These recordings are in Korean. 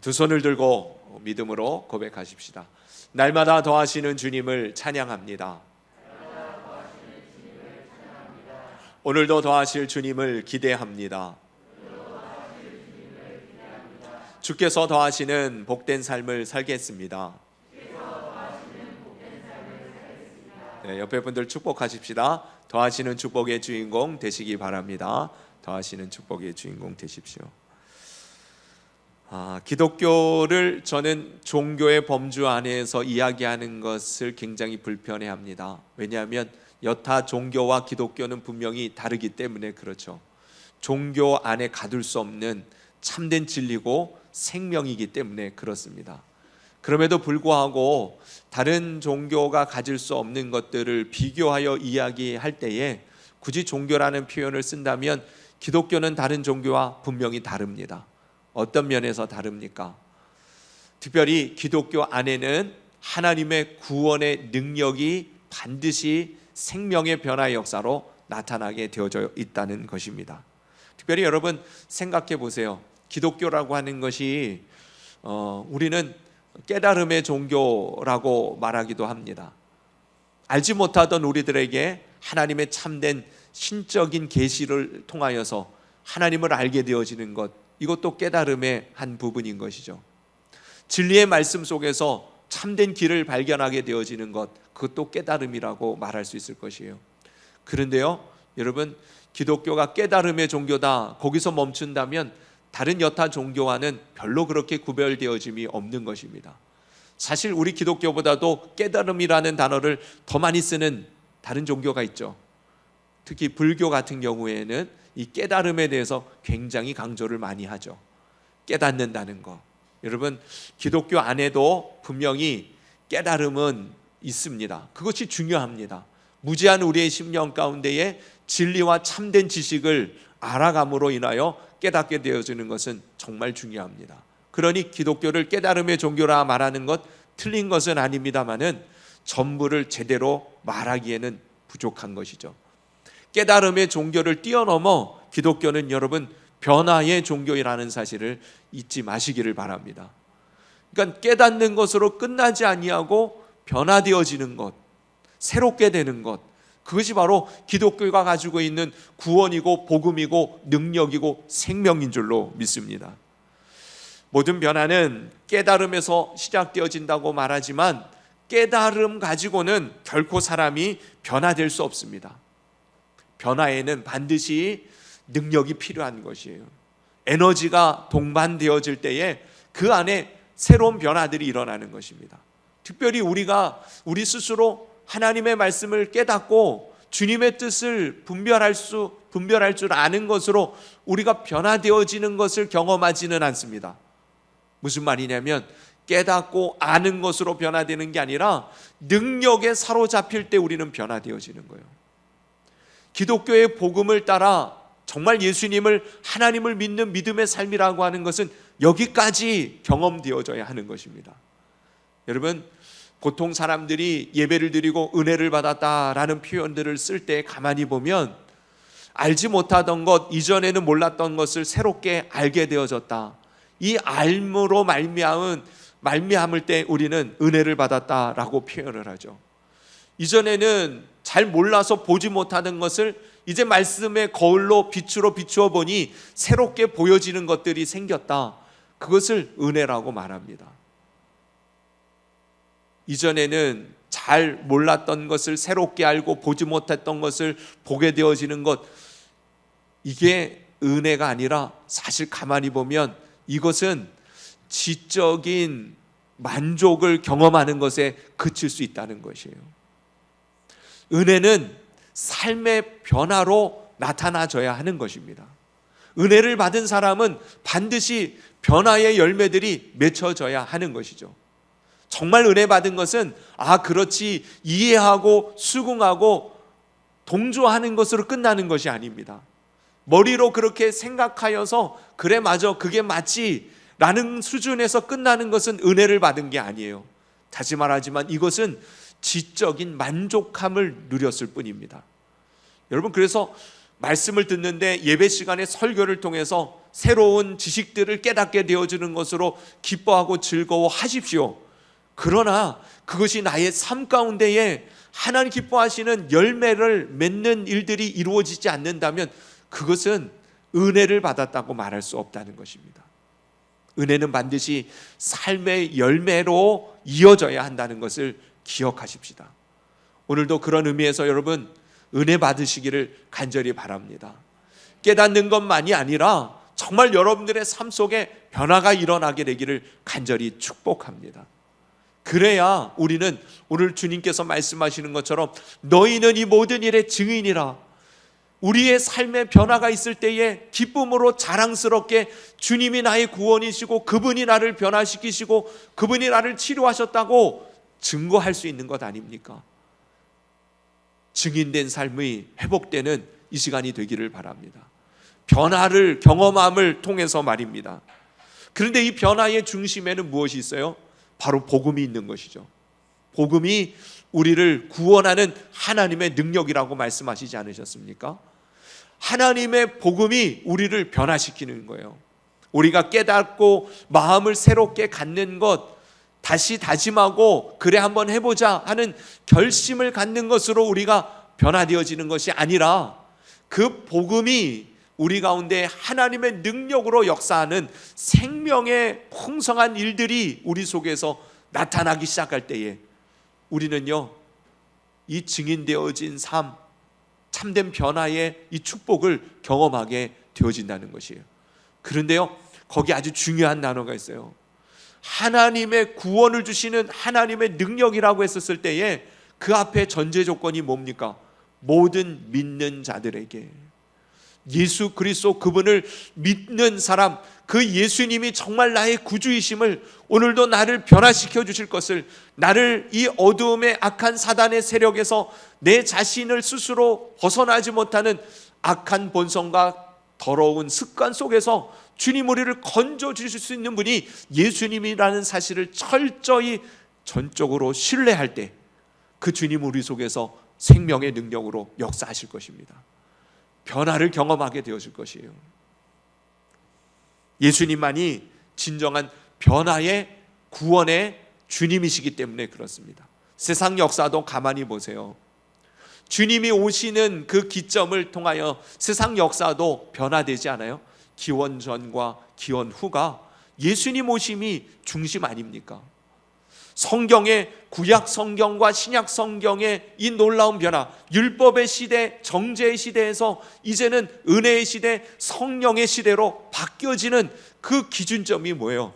두 손을 들고 믿음으로 고백하십시다. 날마다 더하시는 주님을 찬양합니다. 오늘도 더하실 주님을 기대합니다. 주께서 더하시는 복된 삶을 살겠습니다. 네, 옆에 분들 축복하십시다. 더하시는 축복의 주인공 되시기 바랍니다. 더하시는 축복의 주인공 되십시오. 아, 기독교를 저는 종교의 범주 안에서 이야기하는 것을 굉장히 불편해 합니다. 왜냐하면 여타 종교와 기독교는 분명히 다르기 때문에 그렇죠. 종교 안에 가둘 수 없는 참된 진리고 생명이기 때문에 그렇습니다. 그럼에도 불구하고 다른 종교가 가질 수 없는 것들을 비교하여 이야기할 때에 굳이 종교라는 표현을 쓴다면 기독교는 다른 종교와 분명히 다릅니다. 어떤 면에서 다릅니까? 특별히 기독교 안에는 하나님의 구원의 능력이 반드시 생명의 변화의 역사로 나타나게 되어져 있다는 것입니다. 특별히 여러분 생각해 보세요. 기독교라고 하는 것이 어, 우리는 깨달음의 종교라고 말하기도 합니다. 알지 못하던 우리들에게 하나님의 참된 신적인 계시를 통하여서 하나님을 알게 되어지는 것 이것도 깨달음의 한 부분인 것이죠. 진리의 말씀 속에서 참된 길을 발견하게 되어지는 것 그것도 깨달음이라고 말할 수 있을 것이에요. 그런데요, 여러분 기독교가 깨달음의 종교다 거기서 멈춘다면 다른 여타 종교와는 별로 그렇게 구별되어짐이 없는 것입니다. 사실 우리 기독교보다도 깨달음이라는 단어를 더 많이 쓰는 다른 종교가 있죠. 특히 불교 같은 경우에는 이 깨달음에 대해서 굉장히 강조를 많이 하죠. 깨닫는다는 거. 여러분, 기독교 안에도 분명히 깨달음은 있습니다. 그것이 중요합니다. 무지한 우리의 심령 가운데에 진리와 참된 지식을 알아감으로 인하여 깨닫게 되어지는 것은 정말 중요합니다. 그러니 기독교를 깨달음의 종교라 말하는 것 틀린 것은 아닙니다만은 전부를 제대로 말하기에는 부족한 것이죠. 깨달음의 종교를 뛰어넘어 기독교는 여러분 변화의 종교이라는 사실을 잊지 마시기를 바랍니다. 그러니까 깨닫는 것으로 끝나지 아니하고 변화되어지는 것, 새롭게 되는 것, 그것이 바로 기독교가 가지고 있는 구원이고 복음이고 능력이고 생명인 줄로 믿습니다. 모든 변화는 깨달음에서 시작되어진다고 말하지만 깨달음 가지고는 결코 사람이 변화될 수 없습니다. 변화에는 반드시 능력이 필요한 것이에요. 에너지가 동반되어질 때에 그 안에 새로운 변화들이 일어나는 것입니다. 특별히 우리가 우리 스스로 하나님의 말씀을 깨닫고 주님의 뜻을 분별할 수 분별할 줄 아는 것으로 우리가 변화되어지는 것을 경험하지는 않습니다. 무슨 말이냐면 깨닫고 아는 것으로 변화되는 게 아니라 능력에 사로잡힐 때 우리는 변화되어지는 거예요. 기독교의 복음을 따라 정말 예수님을 하나님을 믿는 믿음의 삶이라고 하는 것은 여기까지 경험되어져야 하는 것입니다. 여러분 보통 사람들이 예배를 드리고 은혜를 받았다라는 표현들을 쓸 때 가만히 보면 알지 못하던 것 이전에는 몰랐던 것을 새롭게 알게 되어졌다. 이 알므로 말미암은 말미암을 때 우리는 은혜를 받았다라고 표현을 하죠. 이전에는 잘 몰라서 보지 못하는 것을 이제 말씀의 거울로 빛으로 비추어 보니 새롭게 보여지는 것들이 생겼다. 그것을 은혜라고 말합니다. 이전에는 잘 몰랐던 것을 새롭게 알고 보지 못했던 것을 보게 되어지는 것 이게 은혜가 아니라 사실 가만히 보면 이것은 지적인 만족을 경험하는 것에 그칠 수 있다는 것이에요. 은혜는 삶의 변화로 나타나져야 하는 것입니다. 은혜를 받은 사람은 반드시 변화의 열매들이 맺혀져야 하는 것이죠. 정말 은혜 받은 것은 아 그렇지 이해하고 수긍하고 동조하는 것으로 끝나는 것이 아닙니다. 머리로 그렇게 생각하여서 그래 맞아 그게 맞지 라는 수준에서 끝나는 것은 은혜를 받은 게 아니에요. 다시 말하지만 이것은 지적인 만족함을 누렸을 뿐입니다. 여러분 그래서 말씀을 듣는데 예배 시간에 설교를 통해서 새로운 지식들을 깨닫게 되어주는 것으로 기뻐하고 즐거워하십시오. 그러나 그것이 나의 삶 가운데에 하나님 기뻐하시는 열매를 맺는 일들이 이루어지지 않는다면 그것은 은혜를 받았다고 말할 수 없다는 것입니다. 은혜는 반드시 삶의 열매로 이어져야 한다는 것을 기억하십시다. 오늘도 그런 의미에서 여러분 은혜 받으시기를 간절히 바랍니다. 깨닫는 것만이 아니라 정말 여러분들의 삶 속에 변화가 일어나게 되기를 간절히 축복합니다. 그래야 우리는 오늘 주님께서 말씀하시는 것처럼 너희는 이 모든 일의 증인이라 우리의 삶에 변화가 있을 때에 기쁨으로 자랑스럽게 주님이 나의 구원이시고 그분이 나를 변화시키시고 그분이 나를 치료하셨다고 증거할 수 있는 것 아닙니까? 증인된 삶이 회복되는 이 시간이 되기를 바랍니다. 변화를 경험함을 통해서 말입니다. 그런데 이 변화의 중심에는 무엇이 있어요? 바로 복음이 있는 것이죠. 복음이 우리를 구원하는 하나님의 능력이라고 말씀하시지 않으셨습니까? 하나님의 복음이 우리를 변화시키는 거예요. 우리가 깨닫고 마음을 새롭게 갖는 것, 다시 다짐하고 그래 한번 해보자 하는 결심을 갖는 것으로 우리가 변화되어지는 것이 아니라 그 복음이 우리 가운데 하나님의 능력으로 역사하는 생명의 풍성한 일들이 우리 속에서 나타나기 시작할 때에 우리는요 이 증인되어진 삶 참된 변화의 이 축복을 경험하게 되어진다는 것이에요. 그런데요 거기 아주 중요한 단어가 있어요. 하나님의 구원을 주시는 하나님의 능력이라고 했었을 때에 그 앞에 전제 조건이 뭡니까? 모든 믿는 자들에게 예수 그리스도 그분을 믿는 사람 그 예수님이 정말 나의 구주이심을 오늘도 나를 변화시켜 주실 것을 나를 이 어두움의 악한 사단의 세력에서 내 자신을 스스로 벗어나지 못하는 악한 본성과 더러운 습관 속에서 주님 우리를 건져 주실 수 있는 분이 예수님이라는 사실을 철저히 전적으로 신뢰할 때 그 주님 우리 속에서 생명의 능력으로 역사하실 것입니다. 변화를 경험하게 되어질 것이에요. 예수님만이 진정한 변화의 구원의 주님이시기 때문에 그렇습니다. 세상 역사도 가만히 보세요. 주님이 오시는 그 기점을 통하여 세상 역사도 변화되지 않아요? 기원 전과 기원 후가 예수님 오심이 중심 아닙니까? 성경의 구약 성경과 신약 성경의 이 놀라운 변화, 율법의 시대, 정죄의 시대에서 이제는 은혜의 시대, 성령의 시대로 바뀌어지는 그 기준점이 뭐예요?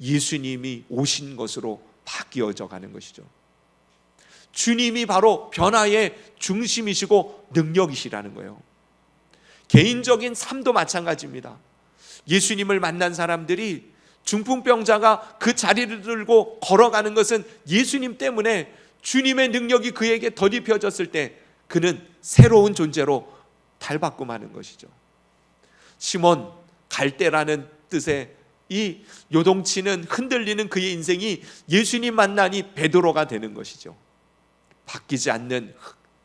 예수님이 오신 것으로 바뀌어져 가는 것이죠. 주님이 바로 변화의 중심이시고 능력이시라는 거예요. 개인적인 삶도 마찬가지입니다. 예수님을 만난 사람들이 중풍병자가 그 자리를 들고 걸어가는 것은 예수님 때문에 주님의 능력이 그에게 덧입혀졌을 때 그는 새로운 존재로 탈바꿈하는 것이죠. 시몬 갈대라는 뜻의 이 요동치는 흔들리는 그의 인생이 예수님 만나니 베드로가 되는 것이죠. 바뀌지 않는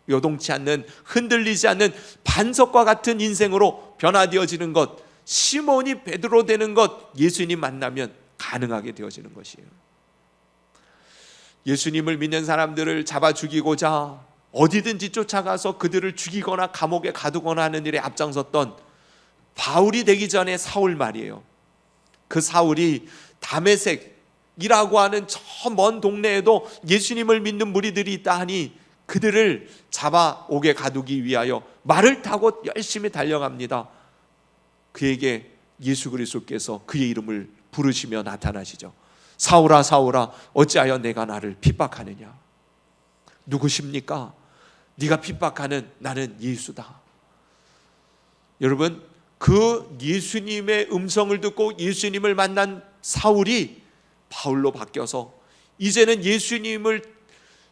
요동치 않는 흔들리지 않는 반석과 같은 인생으로 변화되어지는 것 시몬이 베드로 되는 것 예수님 만나면 가능하게 되어지는 것이에요. 예수님을 믿는 사람들을 잡아 죽이고자 어디든지 쫓아가서 그들을 죽이거나 감옥에 가두거나 하는 일에 앞장섰던 바울이 되기 전에 사울 말이에요. 그 사울이 담에색 이라고 하는 저 먼 동네에도 예수님을 믿는 무리들이 있다 하니 그들을 잡아 오게 가두기 위하여 말을 타고 열심히 달려갑니다. 그에게 예수 그리스도께서 그의 이름을 부르시며 나타나시죠. 사울아 사울아 어찌하여 내가 나를 핍박하느냐? 누구십니까? 네가 핍박하는 나는 예수다. 여러분 그 예수님의 음성을 듣고 예수님을 만난 사울이 바울로 바뀌어서 이제는 예수님을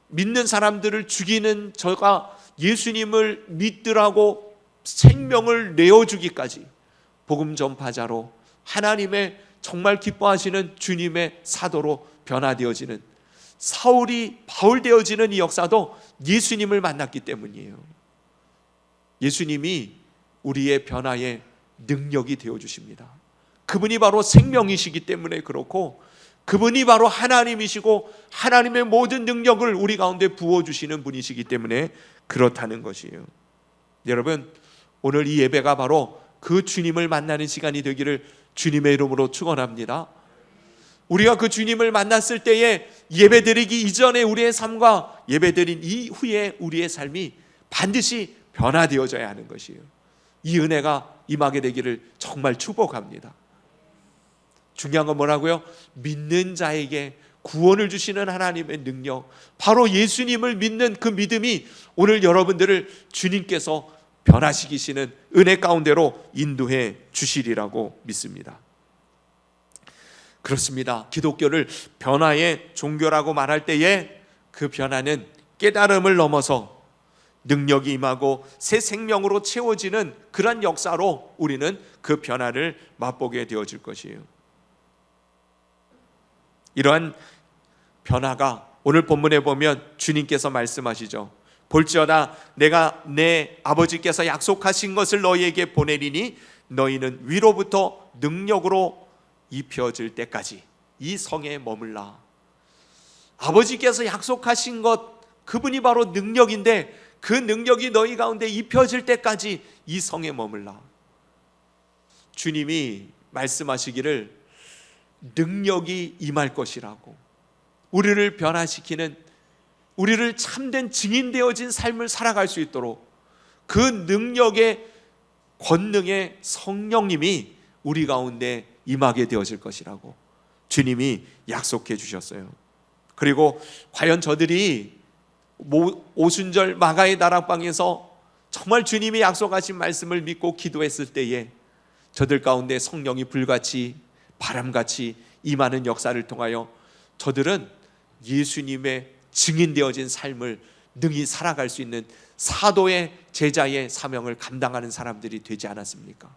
믿는 사람들을 죽이는 저가 예수님을 믿으라고 생명을 내어주기까지 복음 전파자로 하나님의 정말 기뻐하시는 주님의 사도로 변화되어지는 사울이 바울 되어지는 이 역사도 예수님을 만났기 때문이에요. 예수님이 우리의 변화의 능력이 되어 주십니다. 그분이 바로 생명이시기 때문에 그렇고 그분이 바로 하나님이시고 하나님의 모든 능력을 우리 가운데 부어 주시는 분이시기 때문에 그렇다는 것이에요. 여러분, 오늘 이 예배가 바로 그 주님을 만나는 시간이 되기를 주님의 이름으로 축원합니다. 우리가 그 주님을 만났을 때에 예배드리기 이전에 우리의 삶과 예배드린 이후에 우리의 삶이 반드시 변화되어져야 하는 것이에요. 이 은혜가 임하게 되기를 정말 축복합니다. 중요한 건 뭐라고요? 믿는 자에게 구원을 주시는 하나님의 능력, 바로 예수님을 믿는 그 믿음이 오늘 여러분들을 주님께서 변화시키시는 은혜 가운데로 인도해 주시리라고 믿습니다. 그렇습니다. 기독교를 변화의 종교라고 말할 때에 그 변화는 깨달음을 넘어서 능력이 임하고 새 생명으로 채워지는 그런 역사로 우리는 그 변화를 맛보게 되어질 것이에요. 이러한 변화가 오늘 본문에 보면 주님께서 말씀하시죠. 볼지어다 내가 내 아버지께서 약속하신 것을 너희에게 보내리니 너희는 위로부터 능력으로 입혀질 때까지 이 성에 머물라. 아버지께서 약속하신 것 그분이 바로 능력인데 그 능력이 너희 가운데 입혀질 때까지 이 성에 머물라. 주님이 말씀하시기를 능력이 임할 것이라고 우리를 변화시키는 우리를 참된 증인 되어진 삶을 살아갈 수 있도록 그 능력의 권능의 성령님이 우리 가운데 임하게 되어질 것이라고 주님이 약속해 주셨어요. 그리고 과연 저들이 오순절 마가의 다락방에서 정말 주님이 약속하신 말씀을 믿고 기도했을 때에 저들 가운데 성령이 불같이 바람같이 임하는 역사를 통하여 저들은 예수님의 증인되어진 삶을 능히 살아갈 수 있는 사도의 제자의 사명을 감당하는 사람들이 되지 않았습니까?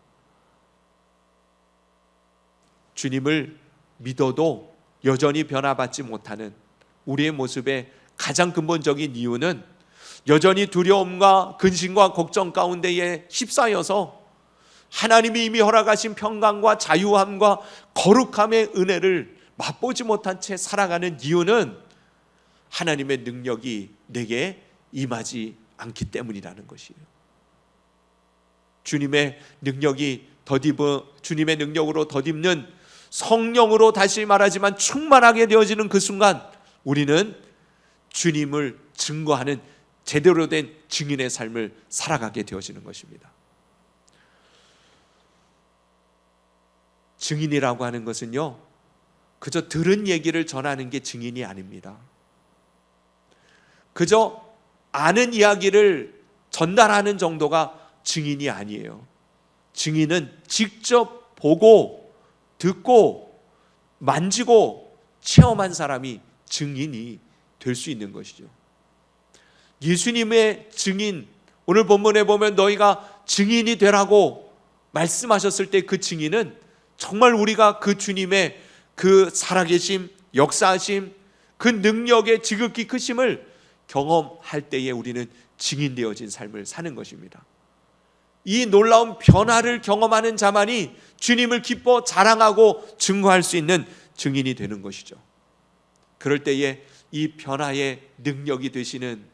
주님을 믿어도 여전히 변화받지 못하는 우리의 모습의 가장 근본적인 이유는 여전히 두려움과 근심과 걱정 가운데에 휩싸여서 하나님이 이미 허락하신 평강과 자유함과 거룩함의 은혜를 맛보지 못한 채 살아가는 이유는 하나님의 능력이 내게 임하지 않기 때문이라는 것이에요. 주님의 능력이 더디브 주님의 능력으로 덧입는 성령으로 다시 말하지만 충만하게 되어지는 그 순간 우리는 주님을 증거하는 제대로 된 증인의 삶을 살아가게 되어지는 것입니다. 증인이라고 하는 것은요, 그저 들은 얘기를 전하는 게 증인이 아닙니다. 그저 아는 이야기를 전달하는 정도가 증인이 아니에요. 증인은 직접 보고 듣고 만지고 체험한 사람이 증인이 될 수 있는 것이죠. 예수님의 증인 오늘 본문에 보면 너희가 증인이 되라고 말씀하셨을 때 그 증인은 정말 우리가 그 주님의 그 살아계심, 역사하심, 그 능력의 지극히 크심을 경험할 때에 우리는 증인되어진 삶을 사는 것입니다. 이 놀라운 변화를 경험하는 자만이 주님을 기뻐 자랑하고 증거할 수 있는 증인이 되는 것이죠. 그럴 때에 이 변화의 능력이 되시는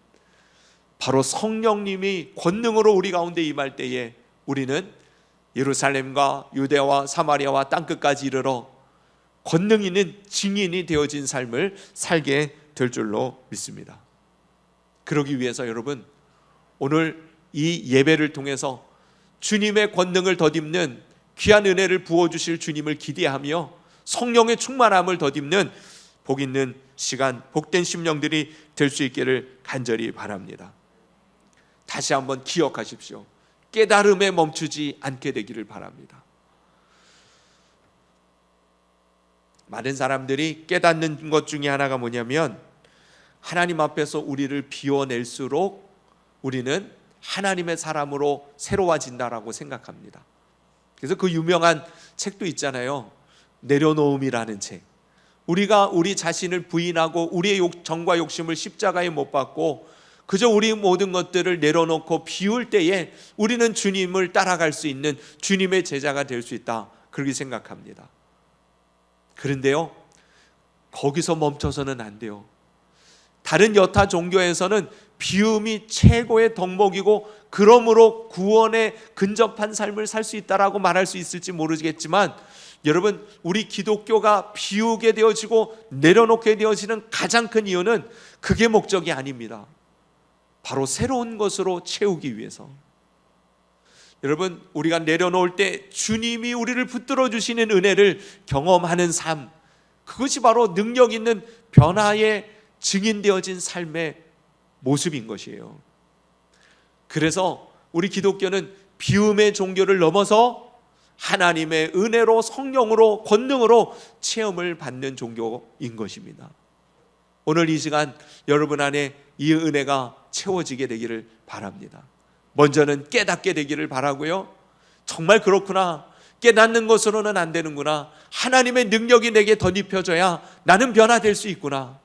바로 성령님이 권능으로 우리 가운데 임할 때에 우리는 예루살렘과 유대와 사마리아와 땅끝까지 이르러 권능 있는 증인이 되어진 삶을 살게 될 줄로 믿습니다. 그러기 위해서 여러분 오늘 이 예배를 통해서 주님의 권능을 덧입는 귀한 은혜를 부어 주실 주님을 기대하며 성령의 충만함을 덧입는 복 있는 시간, 복된 심령들이 될 수 있기를 간절히 바랍니다. 다시 한번 기억하십시오. 깨달음에 멈추지 않게 되기를 바랍니다. 많은 사람들이 깨닫는 것 중에 하나가 뭐냐면 하나님 앞에서 우리를 비워낼수록 우리는 하나님의 사람으로 새로워진다라고 생각합니다. 그래서 그 유명한 책도 있잖아요. 내려놓음이라는 책. 우리가 우리 자신을 부인하고 우리의 욕, 정과 욕심을 십자가에 못 박고 그저 우리 모든 것들을 내려놓고 비울 때에 우리는 주님을 따라갈 수 있는 주님의 제자가 될 수 있다. 그렇게 생각합니다. 그런데요, 거기서 멈춰서는 안 돼요. 다른 여타 종교에서는 비움이 최고의 덕목이고 그러므로 구원에 근접한 삶을 살 수 있다라고 말할 수 있을지 모르겠지만 여러분 우리 기독교가 비우게 되어지고 내려놓게 되어지는 가장 큰 이유는 그게 목적이 아닙니다. 바로 새로운 것으로 채우기 위해서. 여러분 우리가 내려놓을 때 주님이 우리를 붙들어 주시는 은혜를 경험하는 삶 그것이 바로 능력 있는 변화의 증인되어진 삶의 모습인 것이에요. 그래서 우리 기독교는 비움의 종교를 넘어서 하나님의 은혜로 성령으로 권능으로 체험을 받는 종교인 것입니다. 오늘 이 시간 여러분 안에 이 은혜가 채워지게 되기를 바랍니다. 먼저는 깨닫게 되기를 바라고요. 정말 그렇구나. 깨닫는 것으로는 안 되는구나. 하나님의 능력이 내게 덧입혀져야 나는 변화될 수 있구나.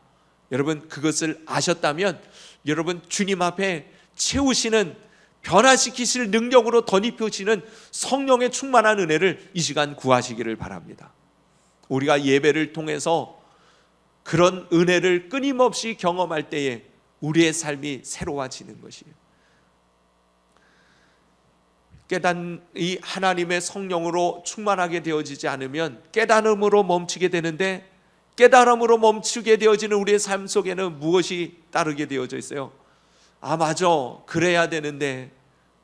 여러분 그것을 아셨다면 여러분 주님 앞에 채우시는 변화시키실 능력으로 덧입혀지는 성령의 충만한 은혜를 이 시간 구하시기를 바랍니다. 우리가 예배를 통해서 그런 은혜를 끊임없이 경험할 때에 우리의 삶이 새로워지는 것이에요. 깨닫 이 하나님의 성령으로 충만하게 되어지지 않으면 깨달음으로 멈추게 되는데 깨달음으로 멈추게 되어지는 우리의 삶 속에는 무엇이 따르게 되어져 있어요? 아, 맞아. 그래야 되는데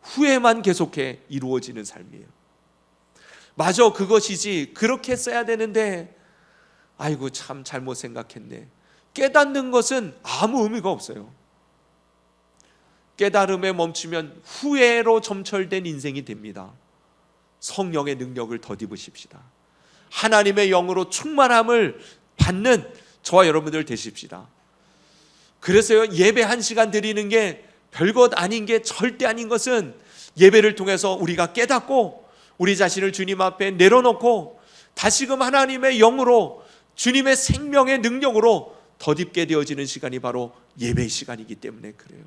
후회만 계속해 이루어지는 삶이에요. 맞아. 그것이지. 그렇게 써야 되는데 아이고 참 잘못 생각했네. 깨닫는 것은 아무 의미가 없어요. 깨달음에 멈추면 후회로 점철된 인생이 됩니다. 성령의 능력을 덧입으십시다. 하나님의 영으로 충만함을 받는 저와 여러분들 되십시다. 그래서요, 예배 한 시간 드리는 게 별것 아닌 게 절대 아닌 것은 예배를 통해서 우리가 깨닫고 우리 자신을 주님 앞에 내려놓고 다시금 하나님의 영으로 주님의 생명의 능력으로 덧입게 되어지는 시간이 바로 예배 시간이기 때문에 그래요.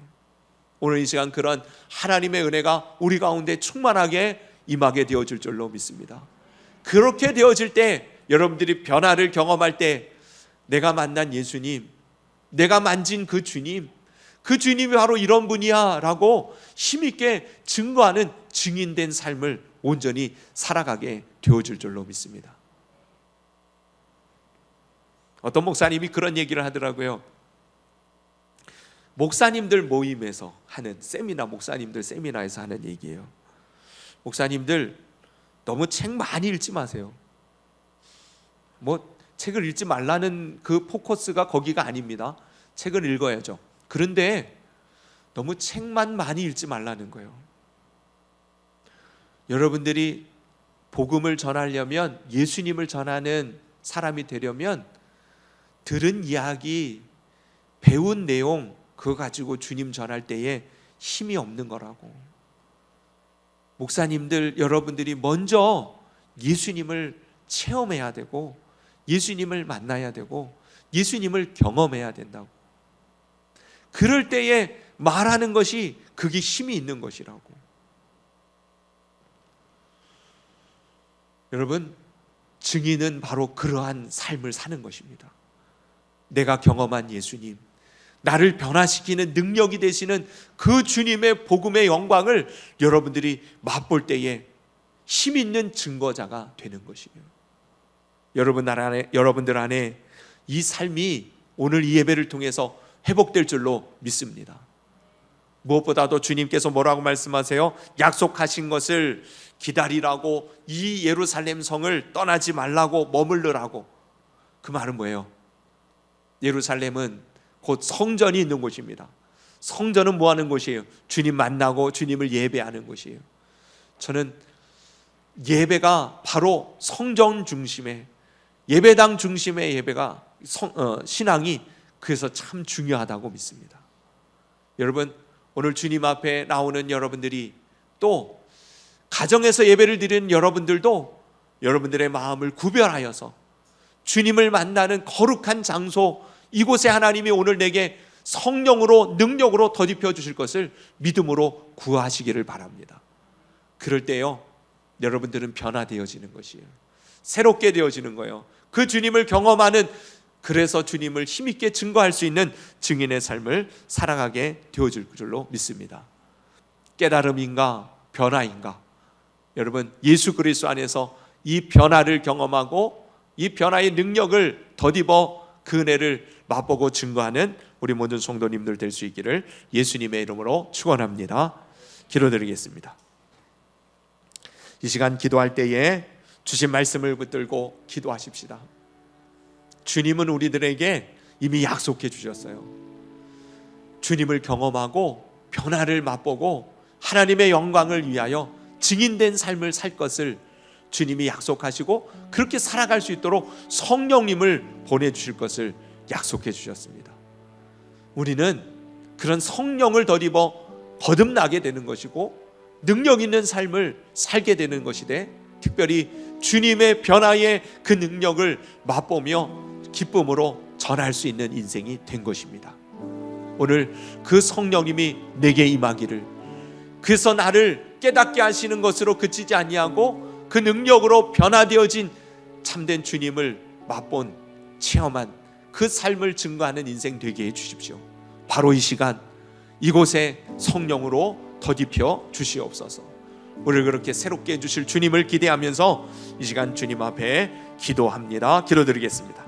오늘 이 시간 그런 하나님의 은혜가 우리 가운데 충만하게 임하게 되어질 줄로 믿습니다. 그렇게 되어질 때 여러분들이 변화를 경험할 때 내가 만난 예수님, 내가 만진 그 주님, 그 주님이 바로 이런 분이야 라고 힘있게 증거하는 증인된 삶을 온전히 살아가게 되어질 줄로 믿습니다. 어떤 목사님이 그런 얘기를 하더라고요. 목사님들 모임에서 하는 세미나, 목사님들 세미나에서 하는 얘기예요. 목사님들 너무 책 많이 읽지 마세요. 뭐 책을 읽지 말라는 그 포커스가 거기가 아닙니다. 책을 읽어야죠. 그런데 너무 책만 많이 읽지 말라는 거예요. 여러분들이 복음을 전하려면 예수님을 전하는 사람이 되려면 들은 이야기, 배운 내용 그거 가지고 주님 전할 때에 힘이 없는 거라고. 목사님들 여러분들이 먼저 예수님을 체험해야 되고 예수님을 만나야 되고 예수님을 경험해야 된다고. 그럴 때에 말하는 것이 그게 힘이 있는 것이라고. 여러분, 증인은 바로 그러한 삶을 사는 것입니다. 내가 경험한 예수님, 나를 변화시키는 능력이 되시는 그 주님의 복음의 영광을 여러분들이 맛볼 때에 힘 있는 증거자가 되는 것이에요. 여러분 안에 여러분들 안에 이 삶이 오늘 이 예배를 통해서 회복될 줄로 믿습니다. 무엇보다도 주님께서 뭐라고 말씀하세요? 약속하신 것을 기다리라고 이 예루살렘 성을 떠나지 말라고 머물르라고. 그 말은 뭐예요? 예루살렘은 곧 성전이 있는 곳입니다. 성전은 뭐 하는 곳이에요? 주님 만나고 주님을 예배하는 곳이에요. 저는 예배가 바로 성전 중심의 예배당 중심의 예배가 성, 어, 신앙이 그래서 참 중요하다고 믿습니다. 여러분 오늘 주님 앞에 나오는 여러분들이 또 가정에서 예배를 드리는 여러분들도 여러분들의 마음을 구별하여서 주님을 만나는 거룩한 장소 이곳에 하나님이 오늘 내게 성령으로 능력으로 더딥혀 주실 것을 믿음으로 구하시기를 바랍니다. 그럴 때요. 여러분들은 변화되어지는 것이에요. 새롭게 되어지는 거예요. 그 주님을 경험하는 그래서 주님을 힘있게 증거할 수 있는 증인의 삶을 살아가게 되어질 줄로 믿습니다. 깨달음인가 변화인가? 여러분 예수 그리스도 안에서 이 변화를 경험하고 이 변화의 능력을 덧입어 그 은혜를 맛보고 증거하는 우리 모든 성도님들 될 수 있기를 예수님의 이름으로 축원합니다. 기도드리겠습니다. 이 시간 기도할 때에 주신 말씀을 붙들고 기도하십시다. 주님은 우리들에게 이미 약속해 주셨어요. 주님을 경험하고 변화를 맛보고 하나님의 영광을 위하여 증인된 삶을 살 것을 주님이 약속하시고 그렇게 살아갈 수 있도록 성령님을 보내주실 것을 약속해 주셨습니다. 우리는 그런 성령을 덧입어 거듭나게 되는 것이고 능력 있는 삶을 살게 되는 것이되 특별히 주님의 변화의 그 능력을 맛보며 기쁨으로 전할 수 있는 인생이 된 것입니다. 오늘 그 성령님이 내게 임하기를 그래서 나를 깨닫게 하시는 것으로 그치지 아니하고 그 능력으로 변화되어진 참된 주님을 맛본 체험한 그 삶을 증거하는 인생 되게 해 주십시오. 바로 이 시간 이곳에 성령으로 더딥혀 주시옵소서. 우리를 그렇게 새롭게 해 주실 주님을 기대하면서 이 시간 주님 앞에 기도합니다. 기도드리겠습니다.